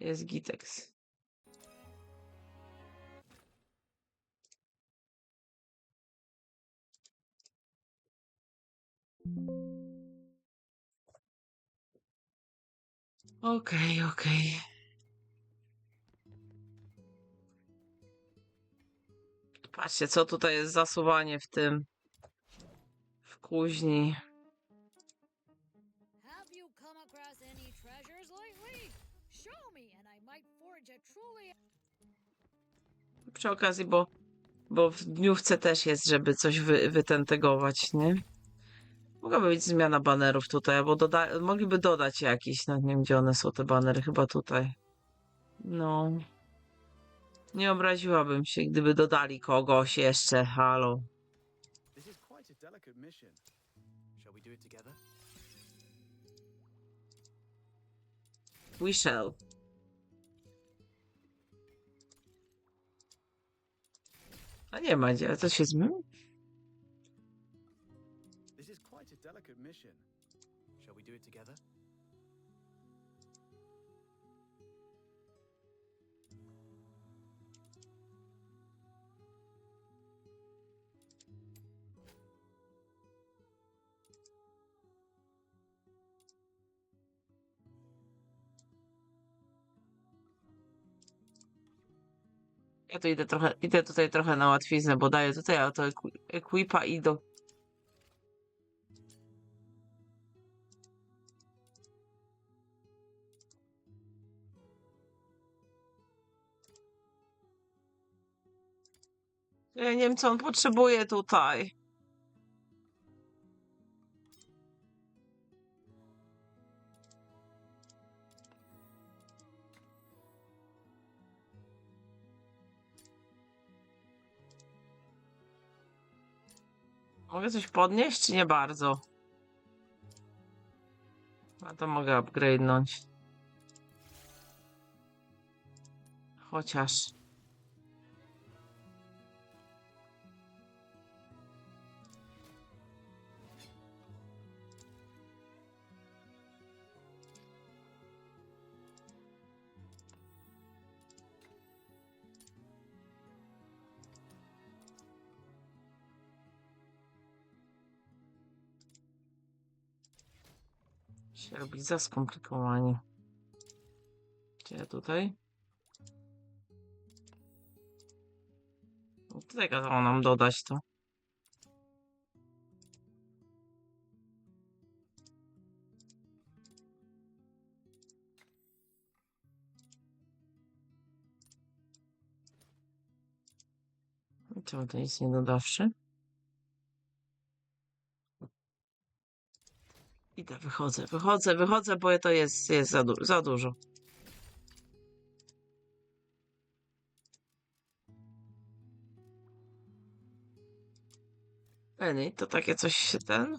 Jest Gitex. Okej, okej. Patrzcie, co tutaj jest zasuwanie w tym. W kuźni. Przy okazji, bo, bo w dniówce też jest, żeby coś wy, wytentegować, nie? Mogłaby być zmiana banerów tutaj, albo doda mogliby dodać jakieś, no nie wiem gdzie one są te banery, chyba tutaj. No. Nie obraziłabym się, gdyby dodali kogoś jeszcze, halo. This is quite a delicate mission. Shall we do it together? We shall. A nie ma gdzie, to się zmieni. This is quite a delicate mission. Shall we do it together? Ja idę trochę, idę tutaj trochę na łatwiznę, bo daję tutaj auto equi- equipa i do... Ja nie wiem, co on potrzebuje tutaj. Mogę coś podnieść, czy nie bardzo? A to mogę upgrade'nąć. Chociaż. Się robi za skomplikowanie. Gdzie tutaj? No Tutaj kazało nam dodać to. Czemu to nic nie dodawszy? Idę, wychodzę, wychodzę, wychodzę, bo to jest, jest za, du- za dużo. Penny, to takie coś się ten?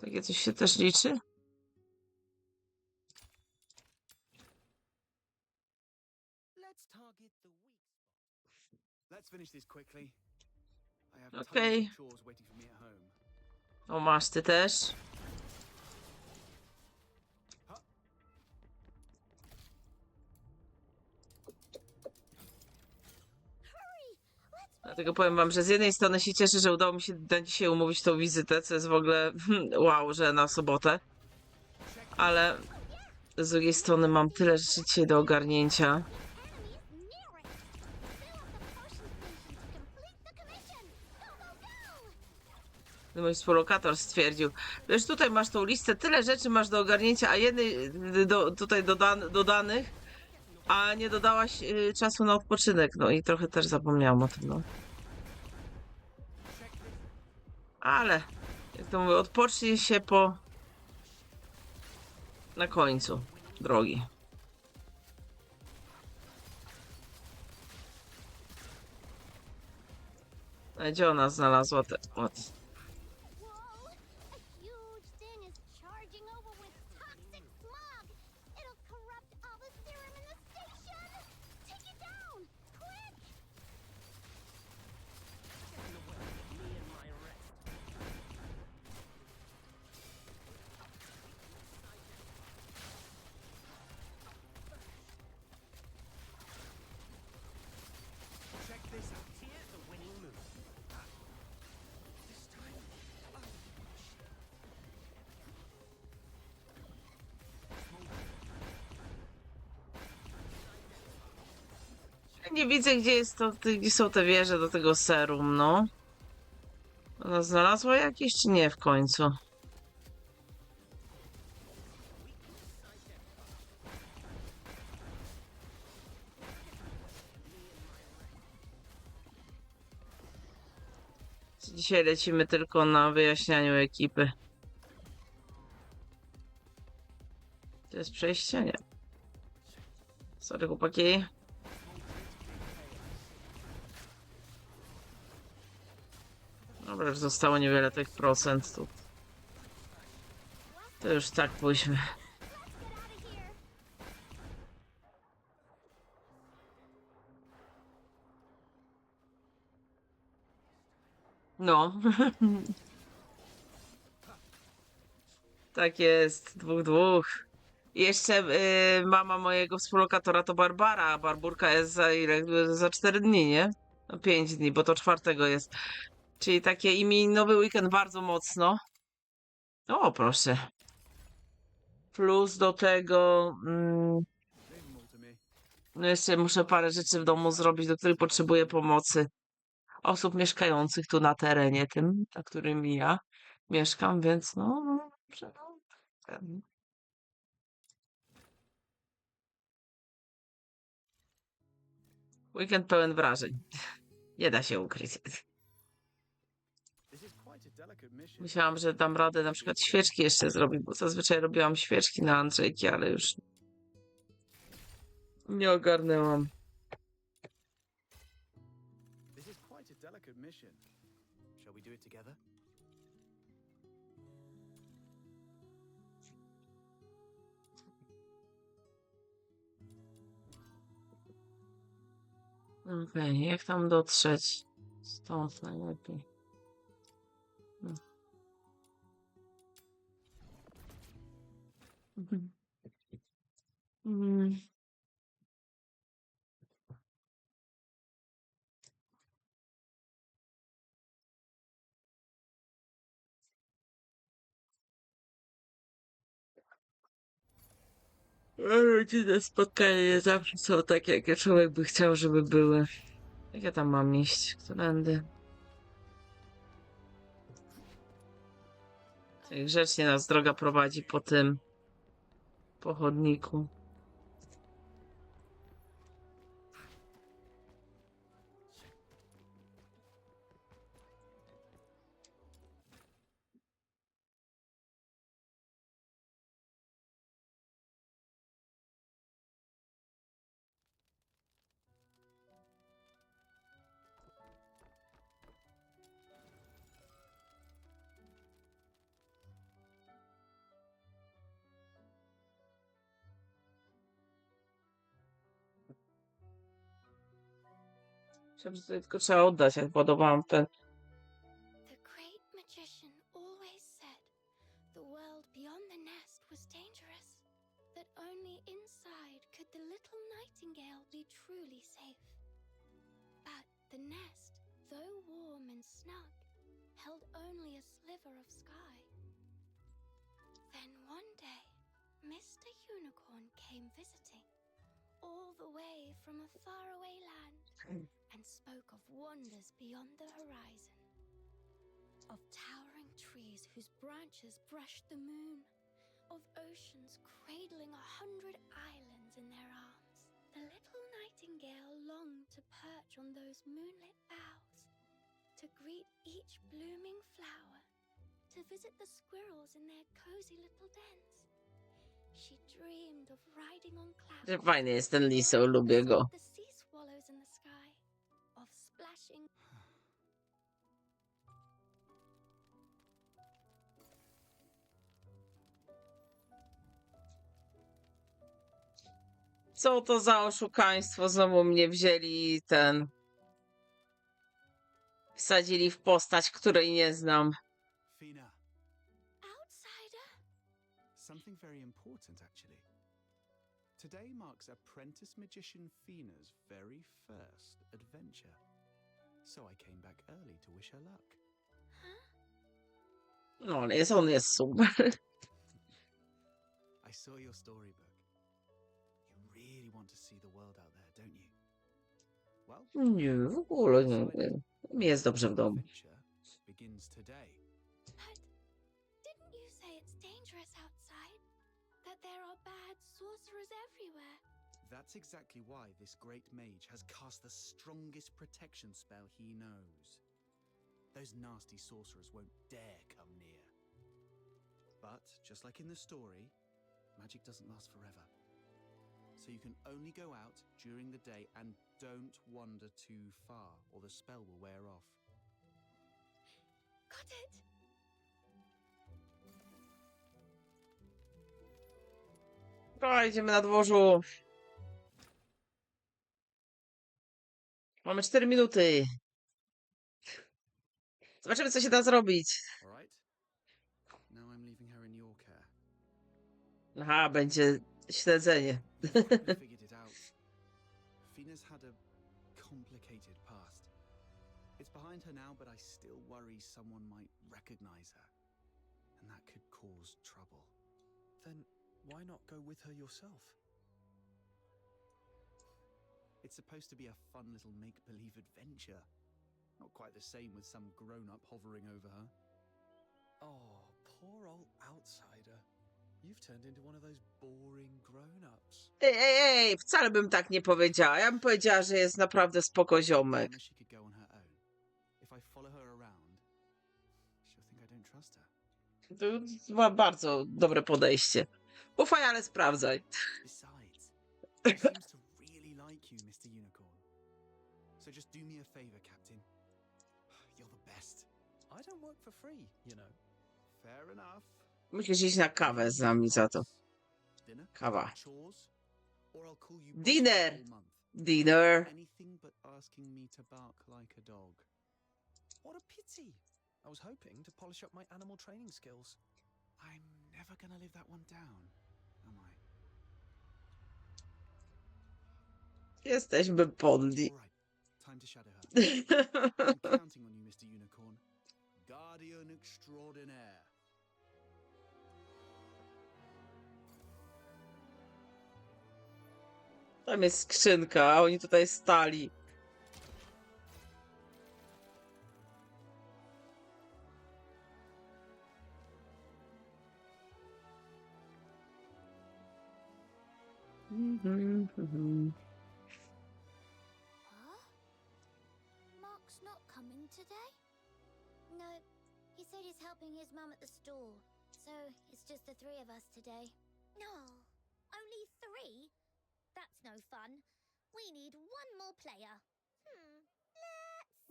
Takie coś się też liczy? Have Okay. O, masz ty też. Dlatego powiem wam, że z jednej strony się cieszę, że udało mi się na dzisiaj umówić tą wizytę, co jest w ogóle wow, że na sobotę. Ale z drugiej strony mam tyle rzeczy dzisiaj do ogarnięcia. Mój współlokator stwierdził, wiesz, tutaj masz tą listę, tyle rzeczy masz do ogarnięcia, a jednej do, tutaj dodan, dodanych, a nie dodałaś y, czasu na odpoczynek. No i trochę też zapomniałam o tym, no. Ale, jak to mówię, odpocznij się po... na końcu drogi. A Gdzie ona znalazła te... Od... nie widzę, gdzie jest to, gdzie są te wieże do tego serum, no. Ona znalazła jakieś, czy nie w końcu? Dzisiaj lecimy tylko na wyjaśnianiu ekipy. To jest przejście? Nie. Sorry, chłopaki. Dobra, już zostało niewiele tych procent tu. To już tak pójdźmy. No. tak jest, dwóch, dwóch. Jeszcze y, mama mojego współlokatora to Barbara, a Barburka jest za ile? Za cztery dni, nie? No dni, bo to czwartego jest. Czyli takie imieninowy weekend bardzo mocno. O, proszę. Plus do tego, mm, no jeszcze muszę parę rzeczy w domu zrobić, do których potrzebuję pomocy osób mieszkających tu na terenie tym, na którym ja mieszkam, więc no, no. ten. Weekend pełen wrażeń. Nie da się ukryć. Myślałam, że dam radę na przykład świeczki jeszcze zrobić, bo zazwyczaj robiłam świeczki na Andrzejki, ale już nie ogarnęłam. This is quite a delicate mission. Shall we do it together? Okej, jak tam dotrzeć? Stąd najlepiej. Mhm. Mm. Rodzinne spotkania nie zawsze są takie, jakie człowiek by chciał, żeby były. Jak ja tam mam iść? Którędy? Tak grzecznie nas droga prowadzi po tym pohodlníku Myślałam, tylko trzeba oddać, jak podobałam ten. The great magician always said the world beyond the nest was dangerous, that only inside could the little nightingale be truly safe. But the nest, though warm and snug, held only a sliver of sky. Then one day, Mr. Unicorn came visiting, all the way from a faraway land and spoke of wonders beyond the horizon. Of towering trees whose branches brushed the moon. Of oceans cradling a hundred islands in their arms. The little nightingale longed to perch on those moonlit boughs, to greet each blooming flower, to visit the squirrels in their cozy little dens. She dreamed of riding on clouds. Że fajny jest ten liso, lubię go. The sea swallows in the splashing Co to za oszukaństwo? Znowu mnie wzięli i ten. Wsadzili w postać, której nie znam. Fina, outsider. something very important actually. Today marks apprentice magician Fina's very first adventure. So I came back early to wish her luck. No, ale jest, on jest super. I saw your storybook. You really want to see the world out there, don't you? Well, Nie, w ogóle nie. nie. Mi jest dobrze w domu. begins today. But didn't you say it's dangerous outside? That there are bad sorcerers everywhere? That's exactly why this great mage has cast the strongest protection spell he knows. Those nasty sorcerers won't dare come near. But, just like in the story, magic doesn't last forever. So you can only go out during the day and don't wander too far, or the spell will wear off. Got it! Dobra, idziemy na dworzu. Mamy 4 minuty. Zobaczymy, co się da zrobić. Aha, będzie śledzenie. We've finally figured it out. Fina's had a complicated past. It's behind her now, but I still worry someone might recognize her. And that could cause trouble. Then why not go with her yourself? It's supposed to be a fun little make believe adventure. Not quite the same with some grown up hovering over her. Oh, poor old outsider. You've turned into one of those boring grown ups. Ej, ej, ej, wcale bym tak nie powiedziała. Ja bym powiedziała, że jest naprawdę spoko ziomek. Unless she could go on her own. If I follow her around, she'll think I don't trust her. To ma bardzo dobre podejście. Ufaj, ale sprawdzaj. Besides, she seems to do me a favor, Captain. You're the best. I don't work for free, you know. Fair enough. Musisz iść na kawę z nami za to. Dinner? Kawa. Chores? Or I'll call you boss Dinner. for a whole month. Dinner. Anything but asking me to bark like a dog. What a pity. I was hoping to polish up my animal training skills. I'm never gonna live that one down, am I? Jesteśmy podli. All right, time to shadow her. I'm counting on you, Mr. Unicorn. Guardian extraordinaire. Tam jest skrzynka, a oni tutaj stali. He said he's helping his mum at the store. So it's just the three of us today. No, only three? That's no fun. We need one more player. Hmm,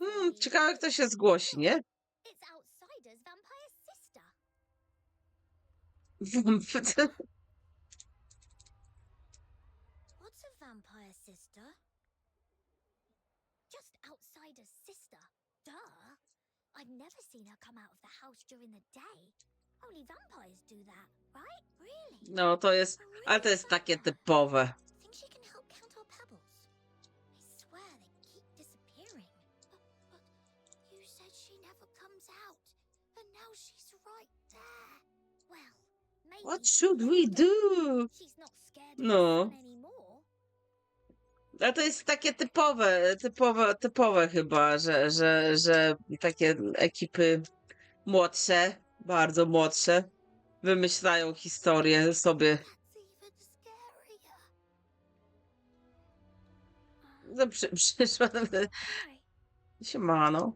let's Hmm, see. ciekawe kto się zgłosi, nie? It's Outsider's vampire sister. What's a vampire sister? Just Outsider's sister. Duh. I've never seen her come out of the house during the day. Only vampires do that, right? Really? No, to jest, ale to jest takie typowe. Think she can help count our pebbles? I swear they keep disappearing. But, but you said she never comes out, and now she's right there. Well, maybe. What should we do? She's not scared of No. anymore. Ale to jest takie typowe, typowe, typowe chyba, że, że, że takie ekipy młodsze, bardzo młodsze, wymyślają historię sobie. No, przy, przyszła. Siemano.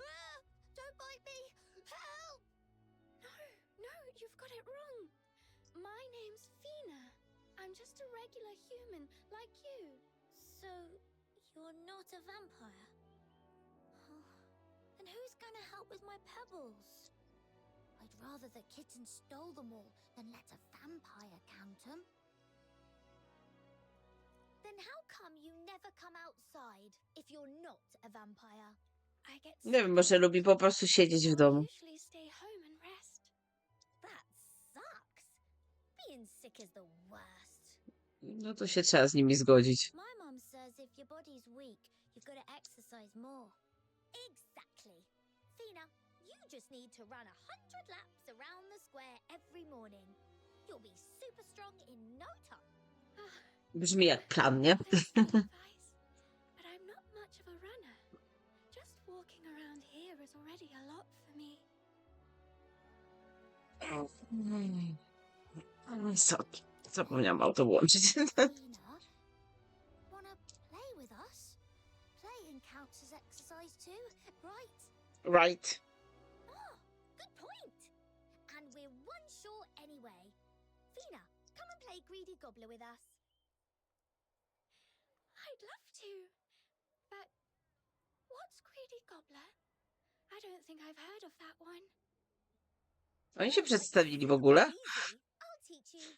My name's Fina. I'm just a regular human like you. So, you're not a vampire? Oh, who's gonna help with my pebbles? I'd rather the kitten stole them all than let a vampire count them. Then how come you never come outside if you're not a vampire? I get Nie wiem, może lubi po prostu siedzieć w domu. usually stay home and rest. That sucks. Being sick is the worst. No to się trzeba z nimi zgodzić. My says if your body's weak, you've got to exercise more. Exactly. Fina, you just need to run a hundred laps around the square every morning. You'll be super strong in no time. Brzmi jak plan, nie? but I'm not much of a runner. Just walking around here is already a lot for me. Mm. Sorki, zapomniałam to włączyć. counts as exercise too, right? right. Oh, good point. And we're one short anyway. Fina, come and play Greedy Gobbler with us. I'd love to. But what's Greedy Gobbler? I don't think I've heard of that one. Oni się przedstawili w ogóle? I'll teach you.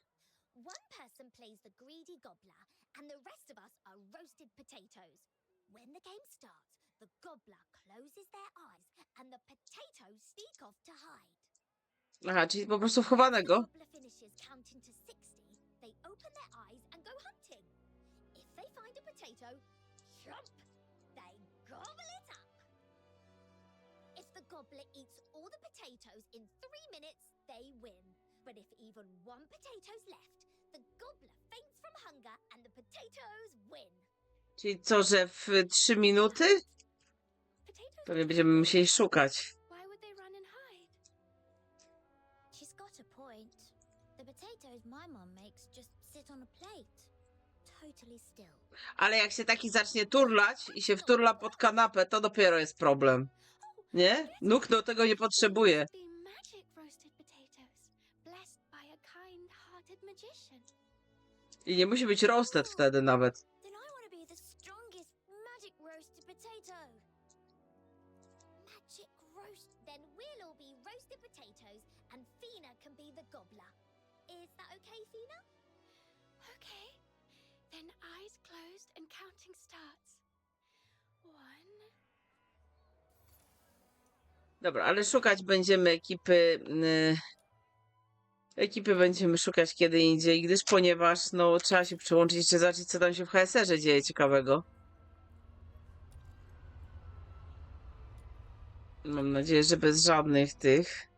One person plays the greedy gobbler, and the rest of us are roasted potatoes. When the game starts, the gobbler closes their eyes, and the potatoes sneak off to hide. Aha, czyli po prostu When the wchowanego. gobbler finishes counting to 60, they open their eyes and go hunting. If they find a potato, chomp, they gobble it up. If the gobbler eats all the potatoes in three minutes, they win. But if even one potato's left, the gobbler faints from hunger and the potatoes win. Czyli co, że w trzy minuty? Pewnie będziemy musieli szukać. Ale jak się taki zacznie turlać i się wturla pod kanapę, to dopiero jest problem. Nie? Nukno tego nie potrzebuje. I nie musi być roasted wtedy nawet. Potatoes, and Fina can be the gobbler. Is that okay, Fina? Okay. Then eyes closed and counting starts. One, Dobra, ale szukać będziemy ekipy. y, ekipy będziemy szukać kiedy indziej, gdyż ponieważ no trzeba się przyłączyć jeszcze zobaczyć, co tam się w HSR-ze dzieje ciekawego. Mam nadzieję, że bez żadnych tych.